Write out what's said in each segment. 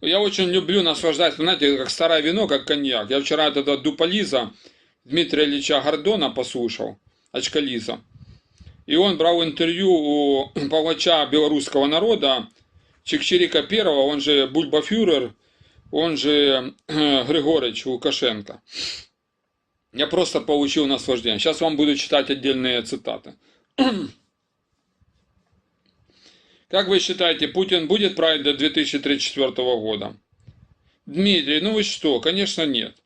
Я очень люблю наслаждаться, знаете, как старое вино, как коньяк. Я вчера вот этого Дуполиза Дмитрия Ильича Гордона послушал, Очкализа. И он брал интервью у палача белорусского народа, Чекчерика Первого, он же Бульбафюрер, он же Григорич Лукашенко. Я просто получил наслаждение. Сейчас вам буду читать отдельные цитаты. Как вы считаете, Путин будет править до 2034 года? Дмитрий, ну вы что? Конечно, нет.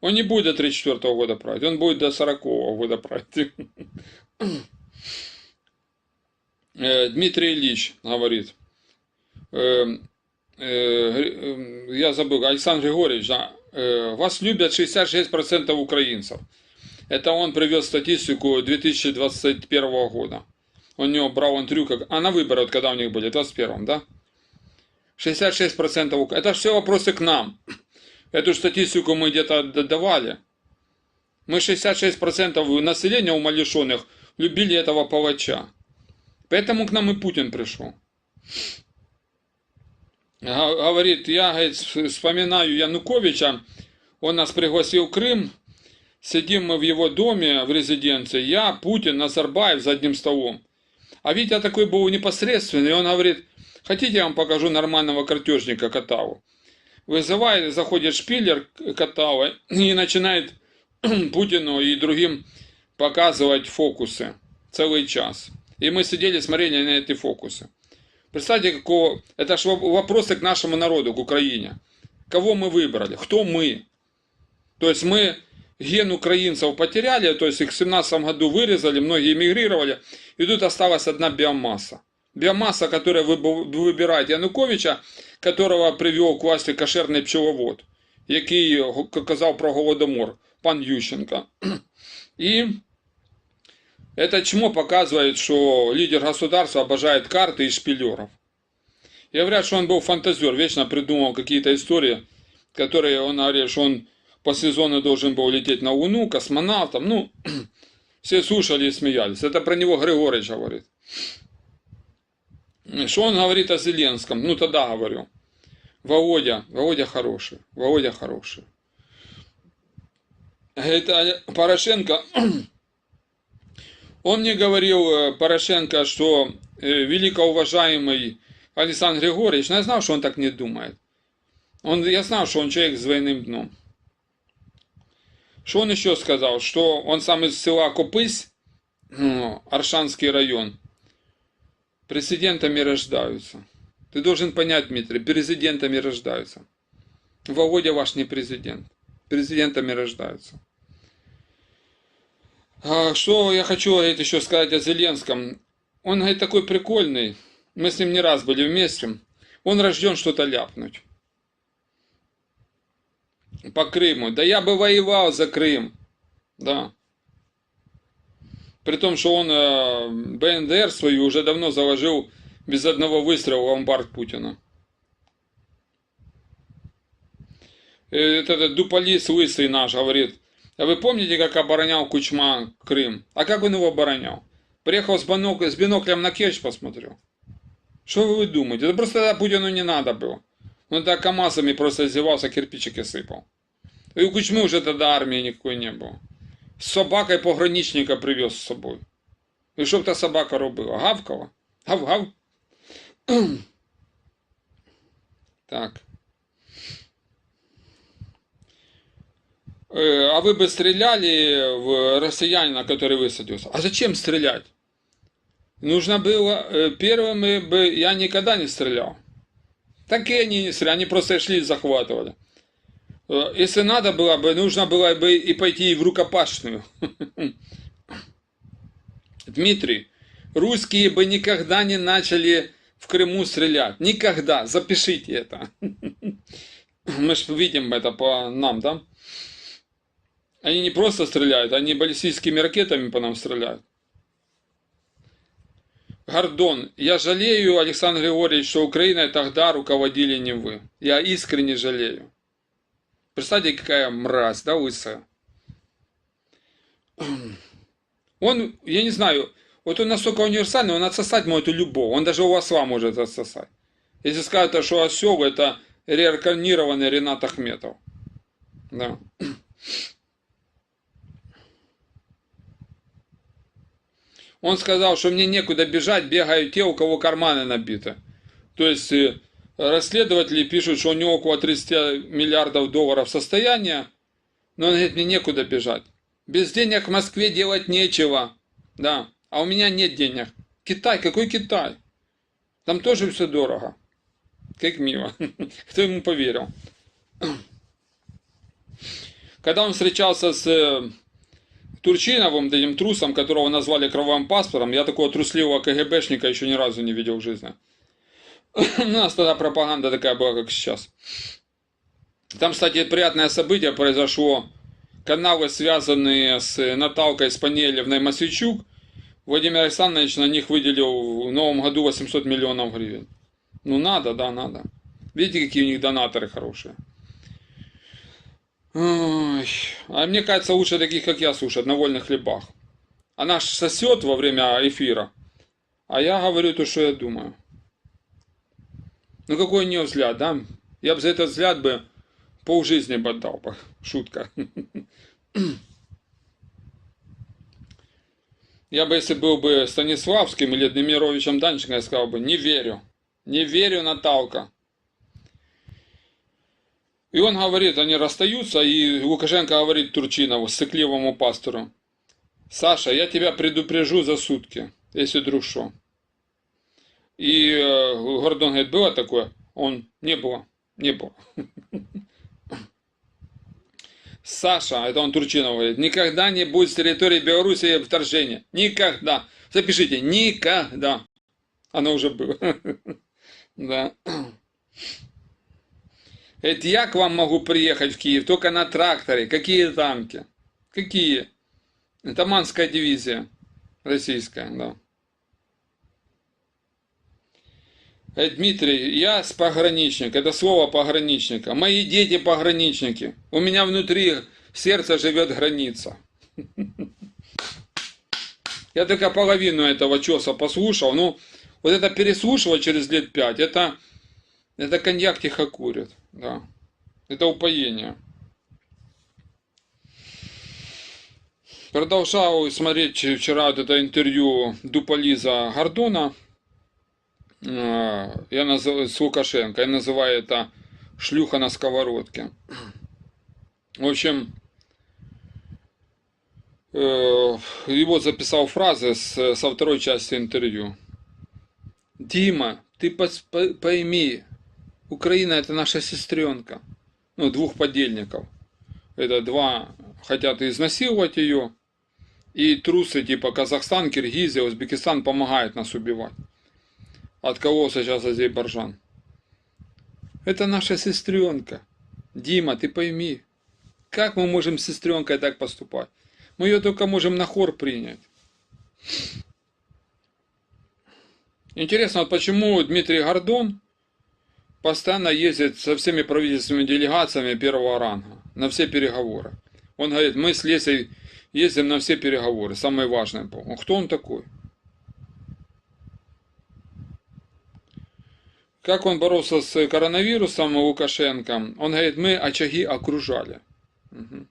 Он не будет до 34 года править, он будет до 40 года править. Э, Дмитрий Ильич говорит, э, э, я забыл, Александр Григорьевич, вас любят 66% украинцев. Это он привез статистику 2021 года у него брал интервью, как, а на выборы, вот когда у них были, в 21-м, да? 66% это все вопросы к нам. Эту статистику мы где-то давали. Мы 66% населения умалишенных любили этого палача. Поэтому к нам и Путин пришел. Говорит, я говорит, вспоминаю Януковича, он нас пригласил в Крым, сидим мы в его доме, в резиденции, я, Путин, Назарбаев за одним столом. А Витя такой был непосредственный, он говорит, хотите я вам покажу нормального картежника Катаву? Вызывает, заходит шпиллер Катава и начинает Путину и другим показывать фокусы целый час. И мы сидели, смотрели на эти фокусы. Представьте, какого... это же вопросы к нашему народу, к Украине. Кого мы выбрали? Кто мы? То есть мы ген украинцев потеряли, то есть их в 17 году вырезали, многие эмигрировали, и тут осталась одна биомасса. Биомасса, которая вы выбираете Януковича, которого привел к власти кошерний пчеловод, який казав про голодомор, пан Ющенко. И это чмо показывает, что лидер государства обожает карты и шпилеров. И говорят, что он был фантазер, вечно придумывал какие-то истории, которые он говорит, что он по сезону должен был лететь на Луну, космонавтом. Ну, все слушали и смеялись. Это про него Григорьевич говорит. Что он говорит о Зеленском? Ну, тогда говорю. Володя, Володя хороший, Володя хороший. Это Порошенко, он мне говорил, э, Порошенко, что э, великоуважаемый Александр Григорьевич, но я знал, что он так не думает. Он, я знал, что он человек с двойным дном. Что он еще сказал? Что он сам из села Копысь, ну, Аршанский район, президентами рождаются. Ты должен понять, Дмитрий, президентами рождаются. Володя ваш не президент. Президентами рождаются. А что я хочу говорит, еще сказать о Зеленском. Он, говорит, такой прикольный. Мы с ним не раз были вместе. Он рожден что-то ляпнуть по Крыму. Да я бы воевал за Крым. Да. При том, что он э, БНДР свою уже давно заложил без одного выстрела в ломбард Путина. Этот Дуполис лысый наш говорит, а вы помните, как оборонял Кучма Крым? А как он его оборонял? Приехал с, бинок... с биноклем на Керчь посмотрел. Что вы думаете? Это просто Путину не надо было. Он тогда КАМАЗами просто издевался, кирпичики сыпал. И у Кучмы уже тогда армии никакой не было. С собакой пограничника привез з собою. І що б та собака робила? Гавкала? Гав-гав. Так. Э, а вы бы стреляли в россиянина, который высадился? А зачем стрелять? Нужно было, э, первым бы я никогда не стрелял. Так и они не стреляли, они просто шли и захватывали. Э, если надо было бы, нужно было бы и пойти в рукопашную. Дмитрий, русские бы никогда не начали в Крыму стрелять. Никогда. Запишите это. Мы же видим это по нам, да? Они не просто стреляют, они баллистическими ракетами по нам стреляют. Гордон, я жалею, Александр Григорьевич, что Украиной тогда руководили не вы. Я искренне жалею. Представьте, какая мразь, да, лысая. Он, я не знаю, вот он настолько универсальный, он отсосать может у любого. Он даже у осла может отсосать. Если скажут, что осел это реинкарнированный Ренат Ахметов. Да. Он сказал, что мне некуда бежать, бегают те, у кого карманы набиты. То есть э, расследователи пишут, что у него около 30 миллиардов долларов состояния, но он говорит, мне некуда бежать. Без денег в Москве делать нечего. Да, а у меня нет денег. Китай, какой Китай? Там тоже все дорого. Как мило. Кто ему поверил? Когда он встречался с э, Турчиновым, этим трусом, которого назвали кровавым паспортом, я такого трусливого КГБшника еще ни разу не видел в жизни. У нас тогда пропаганда такая была, как сейчас. Там, кстати, приятное событие произошло. Каналы, связанные с Наталкой Спанелевной Масичук, Владимир Александрович на них выделил в новом году 800 миллионов гривен. Ну надо, да, надо. Видите, какие у них донаторы хорошие. Ой, а мне кажется, лучше таких, как я, слушать на вольных хлебах. Она ж сосет во время эфира. А я говорю то, что я думаю. Ну какой у нее взгляд, да? Я бы за этот взгляд бы полжизни бы отдал бы. Шутка. Я бы, если был бы Станиславским или Демировичем Данченко, я сказал бы, не верю. Не верю, Наталка. И он говорит, они расстаются, и Лукашенко говорит Турчинову, сыкливому пастору, Саша, я тебя предупрежу за сутки, если вдруг что. И э, Гордон говорит, было такое? Он, не было, не было. Саша, это он Турчинов говорит, никогда не будет с территории Беларуси вторжения. Никогда. Запишите, никогда. Оно уже было. Да. Это я к вам могу приехать в Киев только на тракторе. Какие танки? Какие? Это Манская дивизия российская, да. Э, Дмитрий, я с пограничник, это слово пограничника. Мои дети пограничники. У меня внутри сердца живет граница. Я только половину этого часа послушал. Ну, вот это переслушивать через лет пять, это, это коньяк тихо курит. Да. Это упоение. Продолжал смотреть вчера вот это интервью Дуполиза Гордона. А, я называю с Лукашенко. Я называю это шлюха на сковородке. В общем, э, его записал фразы со второй части интервью. Дима, ты пойми, Украина это наша сестренка. Ну, двух подельников. Это два хотят изнасиловать ее. И трусы типа Казахстан, Киргизия, Узбекистан помогают нас убивать. От кого сейчас Азербайджан? Это наша сестренка. Дима, ты пойми, как мы можем с сестренкой так поступать? Мы ее только можем на хор принять. Интересно, вот почему Дмитрий Гордон постоянно ездит со всеми правительственными делегациями первого ранга на все переговоры. Он говорит, мы с Лесей ездим на все переговоры, самое важное. Кто он такой? Как он боролся с коронавирусом Лукашенко? Он говорит, мы очаги окружали. Угу.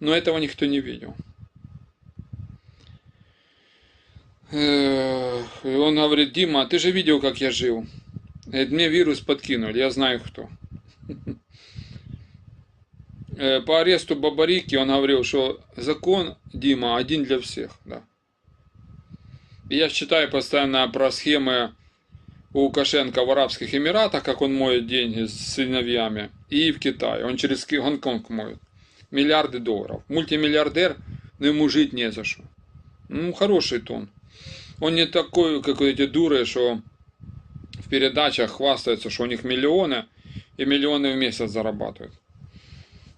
Но этого никто не видел. Он говорит, Дима, ты же видел, как я жил. Говорит, мне вирус подкинули, я знаю кто. Э, по аресту Бабарики он говорил, что закон, Дима, один для всех. Да. Я читаю постоянно про схемы у Лукашенко в Арабских Эмиратах, как он моет деньги с сыновьями, и в Китае. Он через Гонконг моет. Миллиарды долларов. Мультимиллиардер, но ему жить не за что. Ну, хороший тон. Он не такой, как эти дуры, что в передачах хвастаются, что у них миллионы, и миллионы в месяц зарабатывают.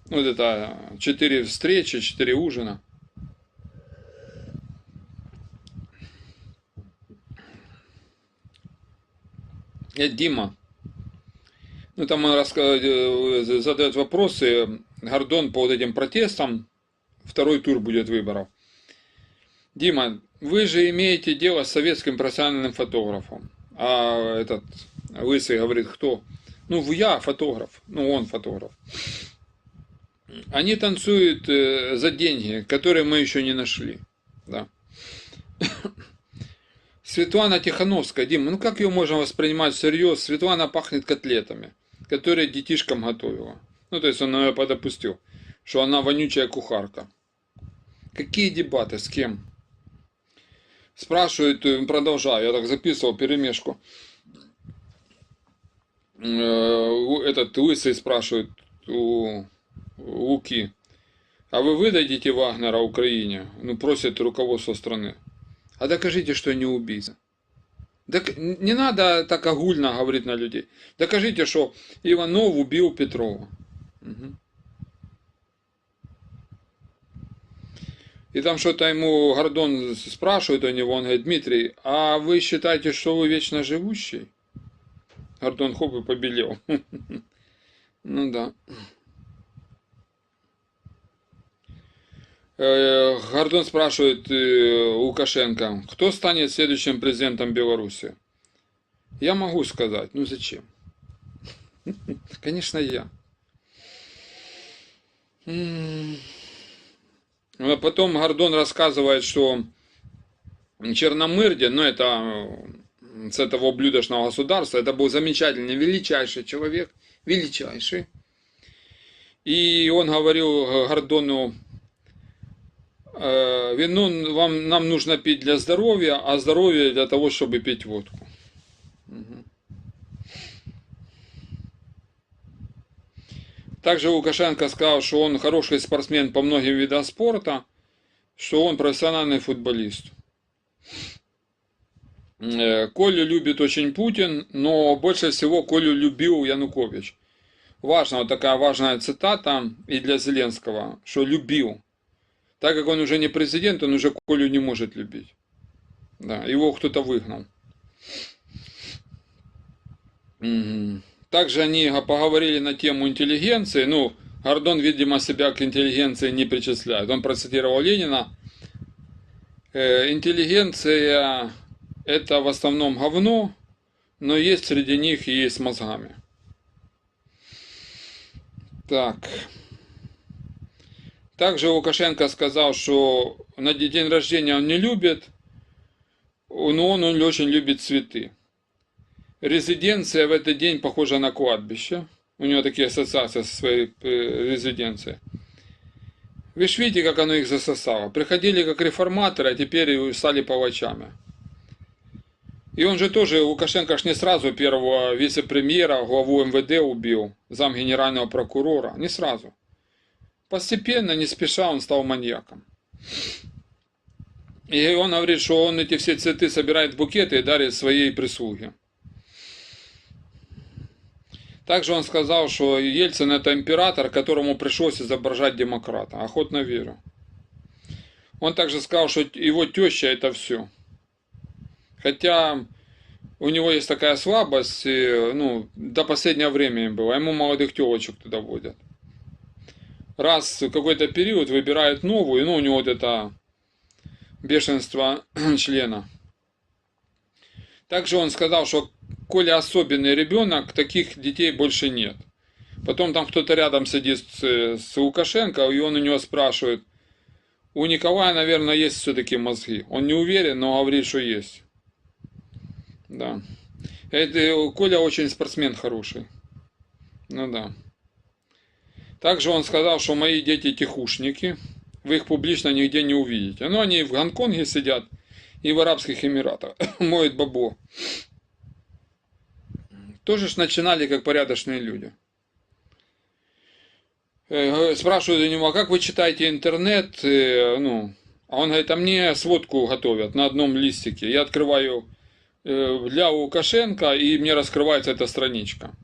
Вот это 4 встречи, 4 ужина. Это Дима. Ну, там он э, задает вопросы. Гордон по вот этим протестам. Второй тур будет выборов. Дима, вы же имеете дело с советским профессиональным фотографом. А этот Лысый говорит, кто? ну я фотограф, ну он фотограф. Они танцуют э, за деньги, которые мы еще не нашли. Да. Светлана Тихановская, Дима, ну как ее можно воспринимать всерьез? Светлана пахнет котлетами, которые детишкам готовила. Ну, то есть он ее подопустил, что она вонючая кухарка. Какие дебаты, с кем? Спрашивают, э, продолжаю, я так записывал перемешку. Э, этот лысый спрашивает у Луки. А вы выдадите Вагнера Украине? Ну, просит руководство страны. А докажите, что не убийца. Так не надо так огульно говорить на людей. Докажите, что Иванов убил Петрова. Угу. И там что-то ему Гордон спрашивает у него, он говорит, Дмитрий, а вы считаете, что вы вечно живущий? Гордон хоп и побелел. Ну да. Э, Гордон спрашивает э, Лукашенко, кто станет следующим президентом Беларуси? Я могу сказать, ну зачем? Конечно, я. А потом Гордон рассказывает, что Черномырдин, ну это с этого ублюдочного государства, это был замечательный, величайший человек, величайший. И он говорил Гордону, э, вину вам, нам нужно пить для здоровья, а здоровье для того, чтобы пить водку. Также Лукашенко сказал, что он хороший спортсмен по многим видам спорта, что он профессиональный футболист. Э, Колю любит очень Путин, но больше всего Колю любил Янукович. Важно, вот такая важная цитата и для Зеленского, что любил. Так как он уже не президент, он уже Колю не может любить. Да, его кто-то выгнал. Угу. Также они поговорили на тему интеллигенции. Ну, Гордон, видимо, себя к интеллигенции не причисляет. Он процитировал Ленина. Э, интеллигенция это в основном говно, но есть среди них и с мозгами. Так. Также Лукашенко сказал, что на день рождения он не любит, но он, очень любит цветы. Резиденция в этот день похожа на кладбище. У него такие ассоциации со своей э, резиденцией. Вы же видите, как оно их засосало. Приходили как реформаторы, а теперь стали палачами. И он же тоже, Лукашенко ж не сразу первого вице-премьера, главу МВД убил, зам генерального прокурора. Не сразу. Постепенно, не спеша, он стал маньяком. И он говорит, что он эти все цветы собирает в букеты и дарит своей прислуге. Также он сказал, что Ельцин это император, которому пришлось изображать демократа. Охотно верю. Он также сказал, что его теща это все. Хотя у него есть такая слабость, и, ну, до последнего времени было. Ему молодых телочек туда водят. Раз в какой-то период выбирают новую, ну, у него вот это бешенство члена. Также он сказал, что Коля особенный ребенок, таких детей больше нет. Потом там кто-то рядом сидит с, с Лукашенко, и он у него спрашивает, у Николая, наверное, есть все-таки мозги. Он не уверен, но говорит, что есть. Да. Это, Коля очень спортсмен хороший. Ну да. Также он сказал, что мои дети тихушники. Вы их публично нигде не увидите. Но они в Гонконге сидят и в Арабских Эмиратах. Моют бабо. Тоже ж начинали как порядочные люди. Э, спрашивают у него, а как вы читаете интернет? Э, ну, а он говорит, а мне сводку готовят на одном листике. Я открываю Э, для Лукашенко, и мне раскрывается эта страничка.